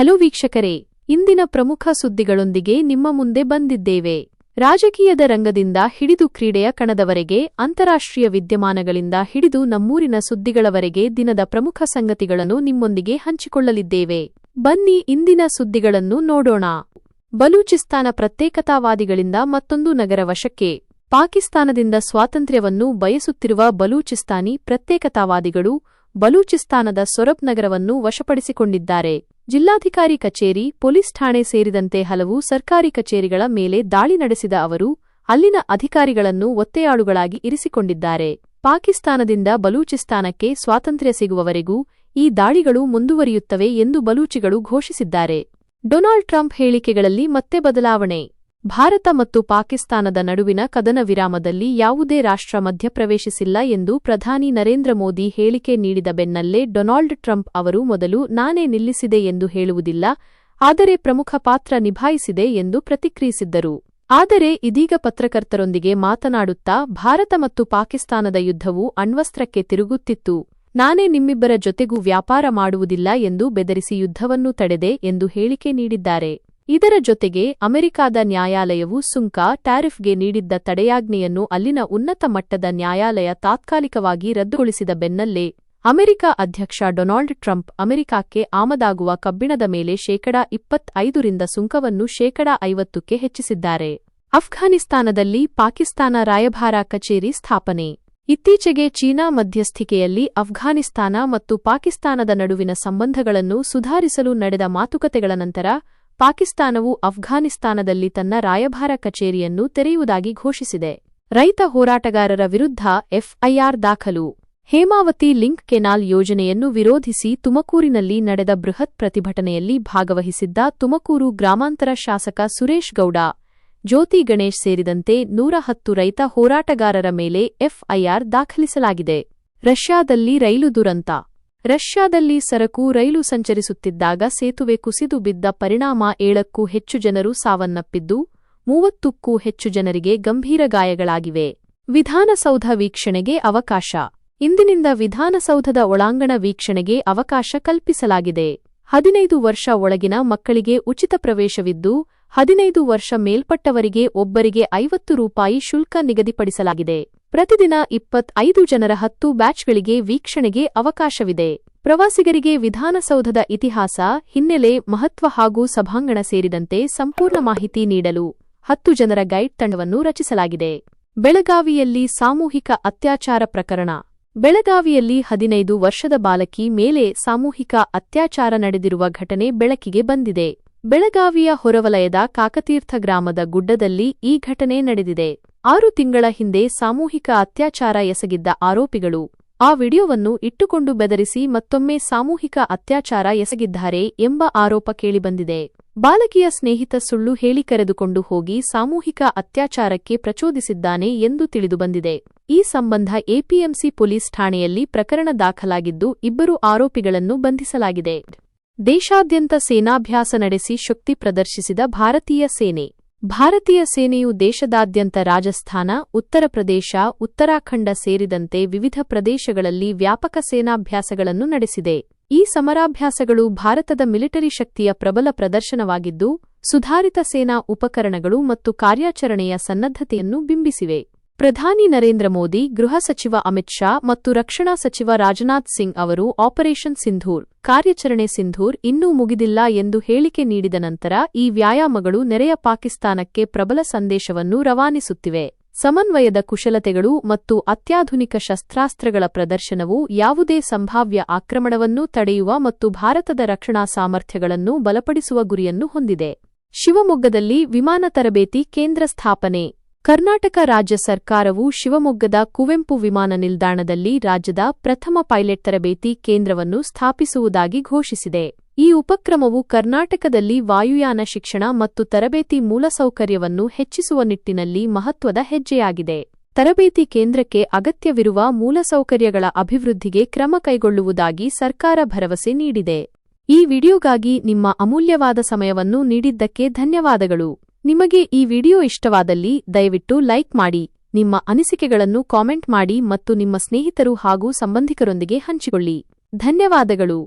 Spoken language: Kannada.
ಹಲೋ ವೀಕ್ಷಕರೇ, ಇಂದಿನ ಪ್ರಮುಖ ಸುದ್ದಿಗಳೊಂದಿಗೆ ನಿಮ್ಮ ಮುಂದೆ ಬಂದಿದ್ದೇವೆ. ರಾಜಕೀಯದ ರಂಗದಿಂದ ಹಿಡಿದು ಕ್ರೀಡೆಯ ಕಣದವರೆಗೆ, ಅಂತಾರಾಷ್ಟ್ರೀಯ ವಿದ್ಯಮಾನಗಳಿಂದ ಹಿಡಿದು ನಮ್ಮೂರಿನ ಸುದ್ದಿಗಳವರೆಗೆ ದಿನದ ಪ್ರಮುಖ ಸಂಗತಿಗಳನ್ನು ನಿಮ್ಮೊಂದಿಗೆ ಹಂಚಿಕೊಳ್ಳಲಿದ್ದೇವೆ. ಬನ್ನಿ ಇಂದಿನ ಸುದ್ದಿಗಳನ್ನು ನೋಡೋಣ. ಬಲೂಚಿಸ್ತಾನ ಪ್ರತ್ಯೇಕತಾವಾದಿಗಳಿಂದ ಮತ್ತೊಂದು ನಗರ ವಶಕ್ಕೆ. ಪಾಕಿಸ್ತಾನದಿಂದ ಸ್ವಾತಂತ್ರ್ಯವನ್ನು ಬಯಸುತ್ತಿರುವ ಬಲೂಚಿಸ್ತಾನಿ ಪ್ರತ್ಯೇಕತಾವಾದಿಗಳು ಬಲೂಚಿಸ್ತಾನದ ಸೊರಬ್ ನಗರವನ್ನು ವಶಪಡಿಸಿಕೊಂಡಿದ್ದಾರೆ. ಜಿಲ್ಲಾಧಿಕಾರಿ ಕಚೇರಿ, ಪೊಲೀಸ್ ಠಾಣೆ ಸೇರಿದಂತೆ ಹಲವು ಸರ್ಕಾರಿ ಕಚೇರಿಗಳ ಮೇಲೆ ದಾಳಿ ನಡೆಸಿದ ಅವರು, ಅಲ್ಲಿನ ಅಧಿಕಾರಿಗಳನ್ನು ಒತ್ತೆಯಾಳುಗಳಾಗಿ ಇರಿಸಿಕೊಂಡಿದ್ದಾರೆ. ಪಾಕಿಸ್ತಾನದಿಂದ ಬಲೂಚಿಸ್ತಾನಕ್ಕೆ ಸ್ವಾತಂತ್ರ್ಯ ಸಿಗುವವರೆಗೂ ಈ ದಾಳಿಗಳು ಮುಂದುವರಿಯುತ್ತವೆ ಎಂದು ಬಲೂಚಿಗಳು ಘೋಷಿಸಿದ್ದಾರೆ. ಡೊನಾಲ್ಡ್ ಟ್ರಂಪ್ ಹೇಳಿಕೆಗಳಲ್ಲಿ ಮತ್ತೆ ಬದಲಾವಣೆ. ಭಾರತ ಮತ್ತು ಪಾಕಿಸ್ತಾನದ ನಡುವಿನ ಕದನ ವಿರಾಮದಲ್ಲಿ ಯಾವುದೇ ರಾಷ್ಟ್ರ ಮಧ್ಯಪ್ರವೇಶಿಸಿಲ್ಲ ಎಂದು ಪ್ರಧಾನಿ ನರೇಂದ್ರ ಮೋದಿ ಹೇಳಿಕೆ ನೀಡಿದ ಬೆನ್ನಲ್ಲೇ ಡೊನಾಲ್ಡ್ ಟ್ರಂಪ್ ಅವರು ಮೊದಲು ನಾನೇ ನಿಲ್ಲಿಸಿದೆ ಎಂದು ಹೇಳುವುದಿಲ್ಲ, ಆದರೆ ಪ್ರಮುಖ ಪಾತ್ರ ನಿಭಾಯಿಸಿದೆ ಎಂದು ಪ್ರತಿಕ್ರಿಯಿಸಿದ್ದರು. ಆದರೆ ಇದೀಗ ಪತ್ರಕರ್ತರೊಂದಿಗೆ ಮಾತನಾಡುತ್ತಾ ಭಾರತ ಮತ್ತು ಪಾಕಿಸ್ತಾನದ ಯುದ್ಧವು ಅಣ್ವಸ್ತ್ರಕ್ಕೆ ತಿರುಗುತ್ತಿತ್ತು. ನಾನೇ ನಿಮ್ಮಿಬ್ಬರ ಜೊತೆಗೂ ವ್ಯಾಪಾರ ಮಾಡುವುದಿಲ್ಲ ಎಂದು ಬೆದರಿಸಿ ಯುದ್ಧವನ್ನು ತಡೆದೆ ಎಂದು ಹೇಳಿಕೆ ನೀಡಿದ್ದಾರೆ. ಇದರ ಜೊತೆಗೆ ಅಮೆರಿಕಾದ ನ್ಯಾಯಾಲಯವು ಸುಂಕ, ಟ್ಯಾರಿಫ್ಗೆ ನೀಡಿದ್ದ ತಡೆಯಾಜ್ಞೆಯನ್ನು ಅಲ್ಲಿನ ಉನ್ನತ ಮಟ್ಟದ ನ್ಯಾಯಾಲಯ ತಾತ್ಕಾಲಿಕವಾಗಿ ರದ್ದುಗೊಳಿಸಿದ ಬೆನ್ನಲ್ಲೇ, ಅಮೆರಿಕ ಅಧ್ಯಕ್ಷ ಡೊನಾಲ್ಡ್ ಟ್ರಂಪ್ ಅಮೆರಿಕಾಕ್ಕೆ ಆಮದಾಗುವ ಕಬ್ಬಿಣದ ಮೇಲೆ ಶೇಕಡಾ ಇಪ್ಪತ್ತೈದರಿಂದ ಸುಂಕವನ್ನು ಶೇಕಡಾ ಐವತ್ತಕ್ಕೆ ಹೆಚ್ಚಿಸಿದ್ದಾರೆ. ಅಫ್ಘಾನಿಸ್ತಾನದಲ್ಲಿ ಪಾಕಿಸ್ತಾನ ರಾಯಭಾರ ಕಚೇರಿ ಸ್ಥಾಪನೆ. ಇತ್ತೀಚೆಗೆ ಚೀನಾ ಮಧ್ಯಸ್ಥಿಕೆಯಲ್ಲಿ ಅಫ್ಘಾನಿಸ್ತಾನ ಮತ್ತು ಪಾಕಿಸ್ತಾನದ ನಡುವಿನ ಸಂಬಂಧಗಳನ್ನು ಸುಧಾರಿಸಲು ನಡೆದ ಮಾತುಕತೆಗಳ ನಂತರ ಪಾಕಿಸ್ತಾನವು ಅಫ್ಘಾನಿಸ್ತಾನದಲ್ಲಿ ತನ್ನ ರಾಯಭಾರ ಕಚೇರಿಯನ್ನು ತೆರೆಯುವುದಾಗಿ ಘೋಷಿಸಿದೆ. ರೈತ ಹೋರಾಟಗಾರರ ವಿರುದ್ಧ ಎಫ್ಐಆರ್ ದಾಖಲು. ಹೇಮಾವತಿ ಲಿಂಕ್ ಕೆನಾಲ್ ಯೋಜನೆಯನ್ನು ವಿರೋಧಿಸಿ ತುಮಕೂರಿನಲ್ಲಿ ನಡೆದ ಬೃಹತ್ ಪ್ರತಿಭಟನೆಯಲ್ಲಿ ಭಾಗವಹಿಸಿದ್ದ ತುಮಕೂರು ಗ್ರಾಮಾಂತರ ಶಾಸಕ ಸುರೇಶ್ ಗೌಡ, ಜ್ಯೋತಿ ಗಣೇಶ್ ಸೇರಿದಂತೆ ನೂರ ಹತ್ತು ರೈತ ಹೋರಾಟಗಾರರ ಮೇಲೆ ಎಫ್ಐಆರ್ ದಾಖಲಿಸಲಾಗಿದೆ. ರಷ್ಯಾದಲ್ಲಿ ರೈಲು ದುರಂತ. ರಷ್ಯಾದಲ್ಲಿ ಸರಕು ರೈಲು ಸಂಚರಿಸುತ್ತಿದ್ದಾಗ ಸೇತುವೆ ಕುಸಿದು ಬಿದ್ದ ಪರಿಣಾಮ ಏಳಕ್ಕೂ ಹೆಚ್ಚು ಜನರು ಸಾವನ್ನಪ್ಪಿದ್ದು, ಮೂವತ್ತಕ್ಕೂ ಹೆಚ್ಚು ಜನರಿಗೆ ಗಂಭೀರ ಗಾಯಗಳಾಗಿವೆ. ವಿಧಾನಸೌಧ ವೀಕ್ಷಣೆಗೆ ಅವಕಾಶ. ಇಂದಿನಿಂದ ವಿಧಾನಸೌಧದ ಒಳಾಂಗಣ ವೀಕ್ಷಣೆಗೆ ಅವಕಾಶ ಕಲ್ಪಿಸಲಾಗಿದೆ. ಹದಿನೈದು ವರ್ಷ ಒಳಗಿನ ಮಕ್ಕಳಿಗೆ ಉಚಿತ ಪ್ರವೇಶವಿದ್ದು, ಹದಿನೈದು ವರ್ಷ ಮೇಲ್ಪಟ್ಟವರಿಗೆ ಒಬ್ಬರಿಗೆ ಐವತ್ತು ರೂಪಾಯಿ ಶುಲ್ಕ ನಿಗದಿಪಡಿಸಲಾಗಿದೆ. ಪ್ರತಿದಿನ ಇಪ್ಪತ್ತೈದು ಜನರ ಹತ್ತು ಬ್ಯಾಚ್ಗಳಿಗೆ ವೀಕ್ಷಣೆಗೆ ಅವಕಾಶವಿದೆ. ಪ್ರವಾಸಿಗರಿಗೆ ವಿಧಾನಸೌಧದ ಇತಿಹಾಸ, ಹಿನ್ನೆಲೆ, ಮಹತ್ವ ಹಾಗೂ ಸಭಾಂಗಣ ಸೇರಿದಂತೆ ಸಂಪೂರ್ಣ ಮಾಹಿತಿ ನೀಡಲು ಹತ್ತು ಜನರ ಗೈಡ್ ತಂಡವನ್ನು ರಚಿಸಲಾಗಿದೆ. ಬೆಳಗಾವಿಯಲ್ಲಿ ಸಾಮೂಹಿಕ ಅತ್ಯಾಚಾರ ಪ್ರಕರಣ. ಬೆಳಗಾವಿಯಲ್ಲಿ ಹದಿನೈದು ವರ್ಷದ ಬಾಲಕಿ ಮೇಲೆ ಸಾಮೂಹಿಕ ಅತ್ಯಾಚಾರ ನಡೆದಿರುವ ಘಟನೆ ಬೆಳಕಿಗೆ ಬಂದಿದೆ. ಬೆಳಗಾವಿಯ ಹೊರವಲಯದ ಕಾಕತೀರ್ಥ ಗ್ರಾಮದ ಗುಡ್ಡದಲ್ಲಿ ಈ ಘಟನೆ ನಡೆದಿದೆ. ಆರು ತಿಂಗಳ ಹಿಂದೆ ಸಾಮೂಹಿಕ ಅತ್ಯಾಚಾರ ಎಸಗಿದ್ದ ಆರೋಪಿಗಳು. ಆ ವಿಡಿಯೋವನ್ನು ಇಟ್ಟುಕೊಂಡು ಬೆದರಿಸಿ ಮತ್ತೊಮ್ಮೆ ಸಾಮೂಹಿಕ ಅತ್ಯಾಚಾರ ಎಸಗಿದ್ದಾರೆ ಎಂಬ ಆರೋಪ ಕೇಳಿಬಂದಿದೆ. ಬಾಲಕಿಯ ಸ್ನೇಹಿತ ಸುಳ್ಳು ಹೇಳಿ ಕರೆದುಕೊಂಡು ಹೋಗಿ ಸಾಮೂಹಿಕ ಅತ್ಯಾಚಾರಕ್ಕೆ ಪ್ರಚೋದಿಸಿದ್ದಾನೆ ಎಂದು ತಿಳಿದುಬಂದಿದೆ. ಈ ಸಂಬಂಧ ಎಪಿಎಂಸಿ ಪೊಲೀಸ್ ಠಾಣೆಯಲ್ಲಿ ಪ್ರಕರಣ ದಾಖಲಾಗಿದ್ದು ಇಬ್ಬರು ಆರೋಪಿಗಳನ್ನು ಬಂಧಿಸಲಾಗಿದೆ. ದೇಶಾದ್ಯಂತ ಸೇನಾಭ್ಯಾಸ ನಡೆಸಿ ಶಕ್ತಿ ಪ್ರದರ್ಶಿಸಿದ ಭಾರತೀಯ ಸೇನೆ. ಭಾರತೀಯ ಸೇನೆಯು ದೇಶದಾದ್ಯಂತ ರಾಜಸ್ಥಾನ, ಉತ್ತರ ಪ್ರದೇಶ, ಉತ್ತರಾಖಂಡ ಸೇರಿದಂತೆ ವಿವಿಧ ಪ್ರದೇಶಗಳಲ್ಲಿ ವ್ಯಾಪಕ ಸೇನಾಭ್ಯಾಸಗಳನ್ನು ನಡೆಸಿದೆ. ಈ ಸಮರಾಭ್ಯಾಸಗಳು ಭಾರತದ ಮಿಲಿಟರಿ ಶಕ್ತಿಯ ಪ್ರಬಲ ಪ್ರದರ್ಶನವಾಗಿದ್ದು, ಸುಧಾರಿತ ಸೇನಾ ಉಪಕರಣಗಳು ಮತ್ತು ಕಾರ್ಯಾಚರಣೆಯ ಸನ್ನದ್ಧತೆಯನ್ನು ಬಿಂಬಿಸಿವೆ. ಪ್ರಧಾನಿ ನರೇಂದ್ರ ಮೋದಿ, ಗೃಹ ಸಚಿವ ಅಮಿತ್ ಶಾ ಮತ್ತು ರಕ್ಷಣಾ ಸಚಿವ ರಾಜನಾಥ್ ಸಿಂಗ್ ಅವರು ಆಪರೇಷನ್ ಸಿಂಧೂರ್, ಕಾರ್ಯಾಚರಣೆ ಸಿಂಧೂರ್ ಇನ್ನೂ ಮುಗಿದಿಲ್ಲ ಎಂದು ಹೇಳಿಕೆ ನೀಡಿದ ನಂತರ ಈ ವ್ಯಾಯಾಮಗಳು ನೆರೆಯ ಪಾಕಿಸ್ತಾನಕ್ಕೆ ಪ್ರಬಲ ಸಂದೇಶವನ್ನು ರವಾನಿಸುತ್ತಿವೆ. ಸಮನ್ವಯದ ಕುಶಲತೆಗಳು ಮತ್ತು ಅತ್ಯಾಧುನಿಕ ಶಸ್ತ್ರಾಸ್ತ್ರಗಳ ಪ್ರದರ್ಶನವು ಯಾವುದೇ ಸಂಭಾವ್ಯ ಆಕ್ರಮಣವನ್ನು ತಡೆಯುವ ಮತ್ತು ಭಾರತದ ರಕ್ಷಣಾ ಸಾಮರ್ಥ್ಯಗಳನ್ನು ಬಲಪಡಿಸುವ ಗುರಿಯನ್ನು ಹೊಂದಿದೆ. ಶಿವಮೊಗ್ಗದಲ್ಲಿ ವಿಮಾನ ತರಬೇತಿ ಕೇಂದ್ರ ಸ್ಥಾಪನೆ. ಕರ್ನಾಟಕ ರಾಜ್ಯ ಸರ್ಕಾರವು ಶಿವಮೊಗ್ಗದ ಕುವೆಂಪು ವಿಮಾನ ನಿಲ್ದಾಣದಲ್ಲಿ ರಾಜ್ಯದ ಪ್ರಥಮ ಪೈಲಟ್ ತರಬೇತಿ ಕೇಂದ್ರವನ್ನು ಸ್ಥಾಪಿಸುವುದಾಗಿ ಘೋಷಿಸಿದೆ. ಈ ಉಪಕ್ರಮವು ಕರ್ನಾಟಕದಲ್ಲಿ ವಾಯುಯಾನ ಶಿಕ್ಷಣ ಮತ್ತು ತರಬೇತಿ ಮೂಲಸೌಕರ್ಯವನ್ನು ಹೆಚ್ಚಿಸುವ ನಿಟ್ಟಿನಲ್ಲಿ ಮಹತ್ವದ ಹೆಜ್ಜೆಯಾಗಿದೆ. ತರಬೇತಿ ಕೇಂದ್ರಕ್ಕೆ ಅಗತ್ಯವಿರುವ ಮೂಲಸೌಕರ್ಯಗಳ ಅಭಿವೃದ್ಧಿಗೆ ಕ್ರಮ ಕೈಗೊಳ್ಳುವುದಾಗಿ ಸರ್ಕಾರ ಭರವಸೆ ನೀಡಿದೆ. ಈ ವಿಡಿಯೋಗಾಗಿ ನಿಮ್ಮ ಅಮೂಲ್ಯವಾದ ಸಮಯವನ್ನು ನೀಡಿದ್ದಕ್ಕೆ ಧನ್ಯವಾದಗಳು. ನಿಮಗೆ ಈ ವಿಡಿಯೋ ಇಷ್ಟವಾದಲ್ಲಿ ದಯವಿಟ್ಟು ಲೈಕ್ ಮಾಡಿ, ನಿಮ್ಮ ಅನಿಸಿಕೆಗಳನ್ನು ಕಾಮೆಂಟ್ ಮಾಡಿ ಮತ್ತು ನಿಮ್ಮ ಸ್ನೇಹಿತರು ಹಾಗೂ ಸಂಬಂಧಿಕರೊಂದಿಗೆ ಹಂಚಿಕೊಳ್ಳಿ. ಧನ್ಯವಾದಗಳು.